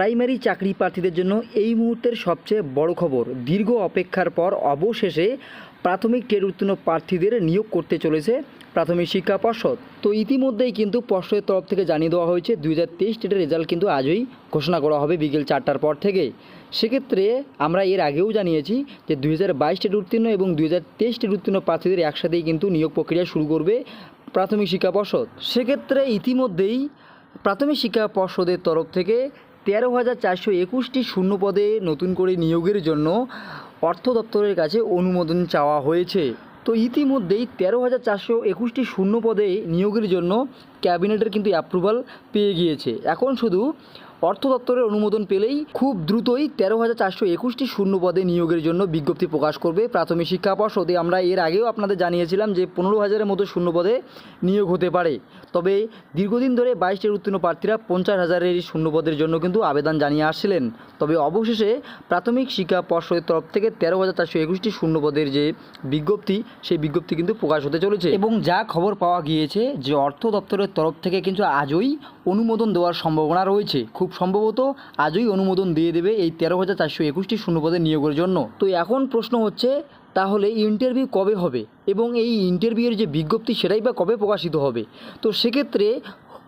Primary চাকরি প্রার্থীদের জন্য এই মুহূর্তের সবচেয়ে বড় খবর। দীর্ঘ অপেক্ষার পর অবশেষে প্রাথমিক টেট উত্তীর্ণ প্রার্থীদের নিয়োগ করতে চলেছে প্রাথমিক শিক্ষা পর্ষদ। তো ইতিমধ্যেই কিন্তু পর্ষদের তরফ থেকে জানিয়ে দেওয়া হয়েছে, দুই হাজার তেইশ টেটের রেজাল্ট কিন্তু আজই ঘোষণা করা হবে বিকেল চারটার পর থেকে। সেক্ষেত্রে আমরা এর আগেও জানিয়েছি যে দুই হাজার বাইশ টেট উত্তীর্ণ এবং দুই হাজার তেইশ টেট উত্তীর্ণ প্রার্থীদের একসাথেই কিন্তু নিয়োগ প্রক্রিয়া শুরু করবে প্রাথমিক শিক্ষা পর্ষদ। সেক্ষেত্রে ইতিমধ্যেই প্রাথমিক শিক্ষা পর্ষদের তরফ থেকে তেরো হাজার চারশো একুশটি শূন্য পদে নতুন করে নিয়োগের জন্য অর্থ দপ্তরের কাছে অনুমোদন চাওয়া হয়েছে। তো ইতিমধ্যেই তেরো হাজার চারশো একুশটি শূন্য পদে নিয়োগের জন্য ক্যাবিনেটের কিন্তু অ্যাপ্রুভাল পেয়ে গিয়েছে। এখন শুধু অর্থ দপ্তরের অনুমোদন পেলেই খুব দ্রুতই তেরো হাজার চারশো একুশটি শূন্য পদে নিয়োগের জন্য বিজ্ঞপ্তি প্রকাশ করবে প্রাথমিক শিক্ষা পর্ষদে। আমরা এর আগেও আপনাদের জানিয়েছিলাম যে পনেরো হাজারের মতো শূন্য পদে নিয়োগ হতে পারে। তবে দীর্ঘদিন ধরে বাইশটির উত্তীর্ণ প্রার্থীরা পঞ্চাশ হাজারের এই শূন্য পদের জন্য কিন্তু আবেদন জানিয়ে আসছিলেন। তবে অবশেষে প্রাথমিক শিক্ষা পর্ষদের তরফ থেকে তেরো হাজার চারশো একুশটি শূন্য পদের যে বিজ্ঞপ্তি, সেই বিজ্ঞপ্তি কিন্তু প্রকাশ হতে চলেছে। এবং যা খবর পাওয়া গিয়েছে যে অর্থ দপ্তরের তরফ থেকে কিন্তু আজই অনুমোদন দেওয়ার সম্ভাবনা রয়েছে। খুব সম্ভবত আজই অনুমোদন দিয়ে দেবে এই তেরো হাজার চারশো একুশটি শূন্যপদে নিয়োগের জন্য। তো এখন প্রশ্ন হচ্ছে তাহলে ইন্টারভিউ কবে হবে? এবং এই ইন্টারভিউয়ের যে বিজ্ঞপ্তি সেটাই বা কবে প্রকাশিত হবে? তো সেক্ষেত্রে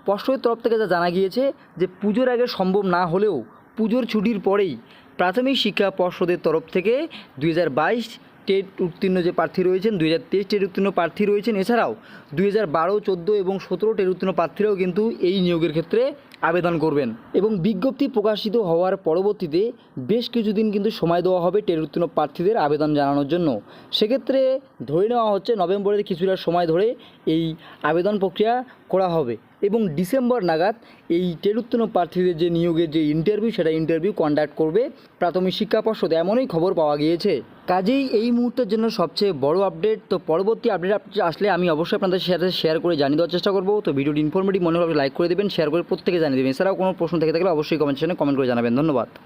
পর্ষদের তরফ থেকে যা জানা গিয়েছে যে পুজোর আগে সম্ভব না হলেও পুজোর ছুটির পরেই প্রাথমিক শিক্ষা পর্ষদের তরফ থেকে দুই হাজার বাইশ টেট উত্তীর্ণ যে প্রার্থী রয়েছেন, দুই হাজার তেইশ টেট উত্তীর্ণ প্রার্থী রয়েছেন। এছাড়াও দুই হাজার বারো, চোদ্দ এবং সতেরো টেট উত্তীর্ণ প্রার্থীরাও কিন্তু এই নিয়োগের ক্ষেত্রে আবেদন করবেন। এবং বিজ্ঞপ্তি প্রকাশিত হওয়ার পরবর্তীতে বেশ কিছুদিন কিন্তু সময় দেওয়া হবে টেট উত্তীর্ণ প্রার্থীদের আবেদন জানানোর জন্য। সেক্ষেত্রে ধরে নেওয়া হচ্ছে, নভেম্বরের কিছুটা সময় ধরে এই আবেদন প্রক্রিয়া করা হবে। এবং ডিসেম্বর নাগাদ এই টেট উত্তীর্ণ প্রার্থীদের যে নিয়োগের যে ইন্টারভিউ, সেটা ইন্টারভিউ কন্ডাক্ট করবে প্রাথমিক শিক্ষা পর্ষদ। এমনই খবর পাওয়া গিয়েছে। কাজেই এই মুহূর্তের জন্য সবচেয়ে বড় আপডেট তো পরবর্তী আপডেট আসলে আমি অবশ্যই আপনাদের সাথে শেয়ার করে জানিয়ে দেওয়ার চেষ্টা করব। তো ভিডিওটি ইনফরমেটিভ মনে হবে লাইক করে দেবেন শেয়ার করে প্রত্যেকে জানিয়ে দেবেন। এছাড়াও কোনো প্রশ্ন থেকে থাকলে অবশ্যই কমেন্ট কমেন্ট করে জানাবেন। ধন্যবাদ।